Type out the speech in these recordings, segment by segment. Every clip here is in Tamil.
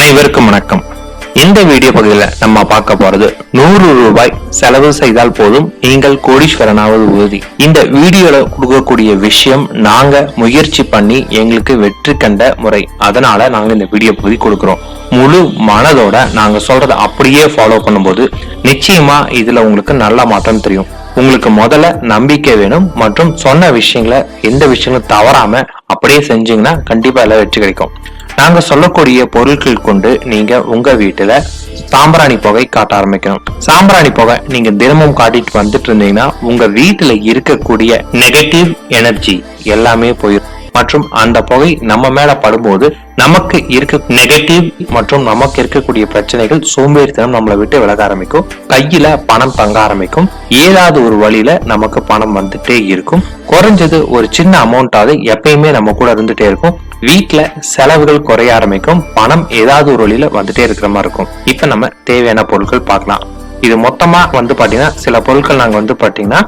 அனைவருக்கும் வணக்கம். இந்த வீடியோ பகுதியில் நம்ம பார்க்க போறது நூறு ரூபாய் செலவு செய்தால் போதும் நீங்கள் கோடீஸ்வரனாவது உறுதி. இந்த வீடியோல கொடுக்கக்கூடிய விஷயம் நாங்க முயற்சி பண்ணி எங்களுக்கு வெற்றி கண்ட முறை. அதனால நாங்க இந்த வீடியோ பகுதி கொடுக்கிறோம். முழு மனதோட நாங்க சொல்றத அப்படியே ஃபாலோ பண்ணும்போது நிச்சயமா இதுல உங்களுக்கு நல்ல மாற்றம் தெரியும். உங்களுக்கு முதல்ல நம்பிக்கை வேணும் மற்றும் சொன்ன விஷயங்களை எந்த விஷயங்களும் தவறாம அப்படியே செஞ்சீங்கன்னா கண்டிப்பா எல்லாம் வெற்றி கிடைக்கும். நாங்க சொல்லக்கூடிய பொருட்கள் கொண்டு நீங்க உங்க வீட்டுல சாம்பிராணி புகை காட்ட ஆரம்பிக்கணும். சாம்பிராணி புகை நீங்க தினமும் காட்டிட்டு வந்துட்டு இருந்தீங்கன்னா உங்க வீட்டுல இருக்கக்கூடிய நெகட்டிவ் எனர்ஜி எல்லாமே போயிடும் மற்றும் அந்த புகை நம்ம மேல படும்போது நமக்கு இருக்க நெகட்டிவ் மற்றும் நமக்கு இருக்கக்கூடிய பிரச்சனைகள் சோம்பேறித்தனம் நம்மளை விட்டு விலக ஆரம்பிக்கும். கையில பணம் தங்க ஆரம்பிக்கும். ஏதாவது ஒரு வழியில நமக்கு பணம் வந்துட்டே இருக்கும். குறைஞ்சது ஒரு சின்ன அமௌண்ட்டாவது எப்பயுமே நம்ம கூட இருந்துட்டே இருக்கும். வீட்டில் செலவுகள் குறைய ஆரம்பிக்கும் பணம் ஏதாவது ஒரு வழியில் வந்துட்டே இருக்கிற மாதிரி இருக்கும். இப்போ நம்ம தேவையான பொருட்கள் பார்க்கலாம். இது மொத்தமாக வந்து பார்த்தீங்கன்னா சில பொருட்கள் நாங்கள் வந்து பார்த்தீங்கன்னா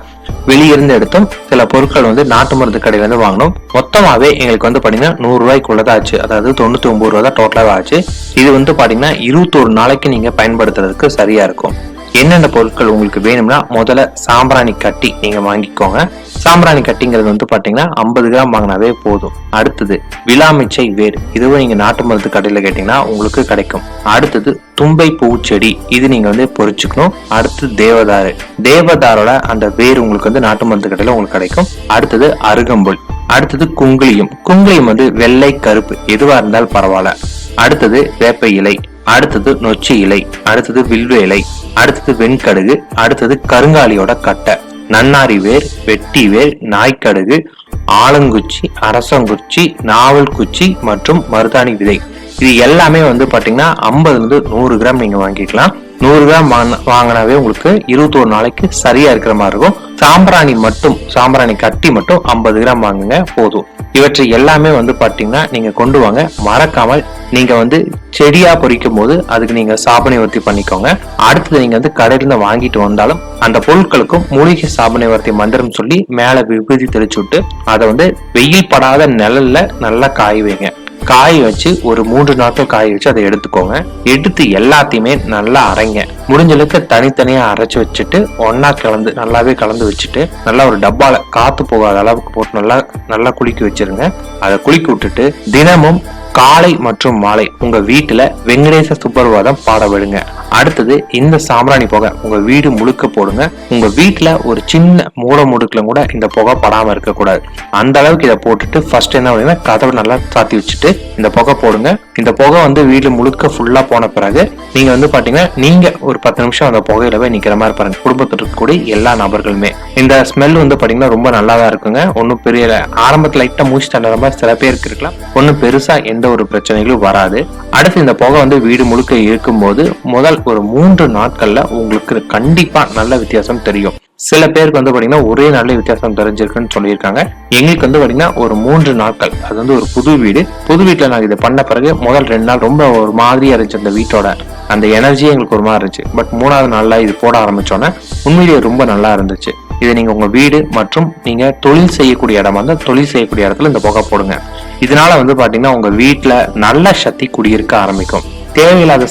வெளியிருந்து எடுத்தோம் சில பொருட்கள் வந்து நாட்டு மருந்து கடையிலேருந்து வாங்கினோம். மொத்தமாகவே எங்களுக்கு வந்து பார்த்தீங்கன்னா நூறுரூவாய்க்குள்ளதான் ஆச்சு. அதாவது தொண்ணூற்றி ஒம்பது ரூபா தான் டோட்டலாக ஆச்சு. இது வந்து பார்த்தீங்கன்னா இருபத்தொரு நாளைக்கு நீங்கள் பயன்படுத்துறதுக்கு சரியாக இருக்கும். என்னென்ன பொருட்கள் உங்களுக்கு வேணும்னா முதல்ல சாம்பிராணி கட்டி நீங்க வாங்கிக்கோங்க. சாம்பிராணி கட்டிங்கிறது வந்து பாத்தீங்கன்னா ஐம்பது கிராம் வாங்கினாவே போதும். அடுத்தது விலாமிச்சை வேர். இதுவும் நீங்க நாட்டு மருந்து கடையில கேட்டீங்கன்னா உங்களுக்கு கிடைக்கும். அடுத்தது தும்பை பூச்செடி. இது நீங்க வந்து பொறிச்சுக்கணும். அடுத்து தேவதாரு. தேவதாரோட அந்த வேர் உங்களுக்கு வந்து நாட்டு மருந்து கடையில உங்களுக்கு கிடைக்கும். அடுத்தது அருகம்புல். அடுத்தது குங்குளியும் குங்குளியும் வந்து வெள்ளை கருப்பு. எதுவா இருந்தாலும் பரவாயில்ல. அடுத்தது வேப்ப இலை. அடுத்தது நொச்சி இலை. அடுத்தது வில்வ இலை. அடுத்தது வெண்கடுகு அடுத்தது கருங்காலியோட கட்டை. நன்னாரி வேர் வெட்டி வேர் நாய்க்கடுகு ஆலங்குச்சி அரசங்குச்சி நாவல் குச்சி மற்றும் மருதாணி விதை. இது எல்லாமே வந்து பாத்தீங்கன்னா ஐம்பதுல இருந்து நூறு கிராம் நீங்க வாங்கிக்கலாம். நூறு கிராம் வாங்கினாவே உங்களுக்கு இருபத்தோரு நாளைக்கு சரியா இருக்கிற மாதிரி இருக்கும். சாம்பிராணி மட்டும் சாம்பிராணி கட்டி மட்டும் ஐம்பது கிராம் வாங்குங்க போதும். இவற்றை எல்லாமே வந்து பார்த்தீங்கன்னா நீங்கள் கொண்டு வாங்க. மறக்காமல் நீங்கள் வந்து செடியாக பொறிக்கும் போது அதுக்கு நீங்கள் சாபனை வர்த்தி பண்ணிக்கோங்க. அடுத்தது நீங்கள் வந்து கடையிலிருந்து வாங்கிட்டு வந்தாலும் அந்த பொருட்களுக்கும் மூலிகை சாபனை வர்த்தி மந்திரம் சொல்லி மேலே விபூதி தெளிச்சு விட்டு அதை வந்து வெயில் படாத நிழலில் நல்லா காய் வைங்க. காய வச்சு ஒரு மூன்று நாட்கள் காய வச்சு அதை எடுத்துக்கோங்க. எடுத்து எல்லாத்தையுமே நல்லா அரைங்க. முடிஞ்சளவுக்கு தனித்தனியா அரைச்சு வச்சுட்டு ஒன்னா கலந்து நல்லாவே கலந்து வச்சுட்டு நல்லா ஒரு டப்பால காத்து போகாத அளவுக்கு போட்டு நல்லா நல்லா குளிக்க வச்சிருங்க. அதை குளிக்க விட்டுட்டு தினமும் காலை மற்றும் மாலை உங்க வீட்டுல வெங்கடேச சுப்பர்வாதம் பாட விடுங்க. அடுத்தது இந்த சாம்பிராணி புகை உங்க வீடு முழுக்க போடுங்க. உங்க வீட்டுல ஒரு சின்ன மூட முடுக்கல கூட இந்த புகை படாம இருக்க கூடாது அந்த அளவுக்கு இதை போட்டுட்டு ஃபர்ஸ்ட் என்ன பண்ணுங்க கதவை நல்லா சாத்தி வச்சுட்டு இந்த புகை போடுங்க. இந்த புகை வந்து வீடு முழுக்க ஃபுல்லா போன பிறகு நீங்க வந்து பாத்தீங்கன்னா நீங்க ஒரு பத்து நிமிஷம் அந்த புகையில போய் நிக்கிற மாதிரி பாருங்க. குடும்பத்தில் இருக்கக்கூடிய எல்லா நபர்களுமே. இந்த ஸ்மெல் வந்து பாத்தீங்கன்னா ரொம்ப நல்லா தான் இருக்குங்க. ஒன்றும் பெரிய ஆரம்பத்தில் லைட்டா மூச்சு தண்ணுற மாதிரி சில பேருக்கு இருக்கலாம். ஒன்றும் பெருசா எந்த ஒரு பிரச்சனைகளும் வராது. அடுத்து இந்த புகை வந்து வீடு முழுக்க இருக்கும்போது முதல் ஒரு மூன்று நாட்கள்ல உங்களுக்கு கண்டிப்பா நல்ல வித்தியாசம் தெரியும். சில பேருக்கு வந்து பாத்தீங்கன்னா ஒரே நல்ல வித்தியாசம் தெரிஞ்சிருக்குன்னு சொல்லியிருக்காங்க. எங்களுக்கு வந்து பாத்தீங்கன்னா ஒரு மூன்று நாட்கள் அது வந்து ஒரு புது வீடு. புது வீட்டுல நாங்க இதை பண்ண பிறகு முதல் ரெண்டு நாள் ரொம்ப ஒரு மாதிரியா இருந்துச்சு அந்த வீட்டோட. அந்த எனர்ஜி எங்களுக்கு ஒரு மாதிரி இருந்துச்சு. பட் மூணாவது நாள்ல இது போட ஆரம்பிச்சோன்னே உண்மையிலேயே ரொம்ப நல்லா இருந்துச்சு. இதை நீங்க உங்க வீடு மற்றும் நீங்க தொழில் செய்யக்கூடிய இடமா இருந்தால் தொழில் செய்யக்கூடிய இடத்துல இந்த புகை போடுங்க. இதனால வந்து பாத்தீங்கன்னா உங்க வீட்டுல நல்ல சக்தி குடியிருக்க ஆரம்பிக்கும். தேவையில்லாத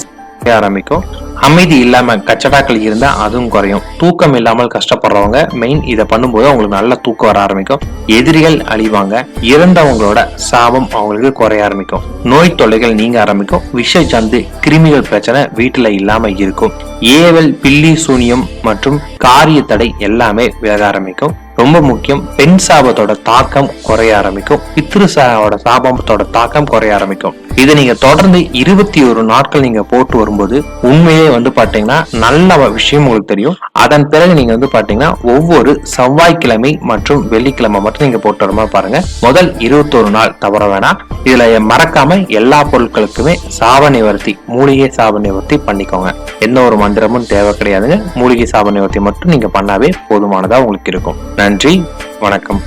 ஆரம்பிக்கும். அமைதி இல்லாம கச்சடாக்கள் இருந்தா அதுவும் குறையும். தூக்கம் இல்லாமல் கஷ்டப்படுறவங்க மெயின் இதை பண்ணும்போது அவங்களுக்கு நல்ல தூக்கம் வர ஆரம்பிக்கும். எதிரிகள் அழிவாங்க. இறந்தவங்களோட சாபம் அவங்களுக்கு குறைய ஆரம்பிக்கும். நோய் தொல்லைகள் நீங்க ஆரம்பிக்கும். விஷ சந்து கிருமிகள் பிரச்சனை வீட்டுல இல்லாம இருக்கும். ஏவல் பில்லி சூனியம் மற்றும் காரிய தடை எல்லாமே விலக ஆரம்பிக்கும். ரொம்ப முக்கியம். பெண் சாபத்தோட தாக்கம் குறைய ஆரம்பிக்கும். பித்ரு சாபோட சாபத்தோட தாக்கம் குறைய ஆரம்பிக்கும். இதை நீங்க தொடர்ந்து இருபத்தி ஒரு நாட்கள் நீங்க போட்டு வரும்போது உண்மையே வந்து பாத்தீங்கன்னா நல்ல விஷயம் உங்களுக்கு தெரியும். அதன் பிறகு நீங்க வந்து பாத்தீங்கன்னா ஒவ்வொரு செவ்வாய்க்கிழமை மற்றும் வெள்ளிக்கிழமை மட்டும் நீங்க போட்டு வரமா பாருங்க. முதல் இருபத்தொரு நாள் தவற வேணாம். இதுல மறக்காம எல்லா பொருட்களுக்குமே சாப நிவர்த்தி மூலிகை சாப நிவர்த்தி பண்ணிக்கோங்க. எந்த ஒரு மந்திரமும் தேவை கிடையாதுங்க. மூலிகை சாப நிவர்த்தி மட்டும் நீங்க பண்ணாவே போதுமானதா உங்களுக்கு இருக்கும். நன்றி. நன்றி வணக்கம்.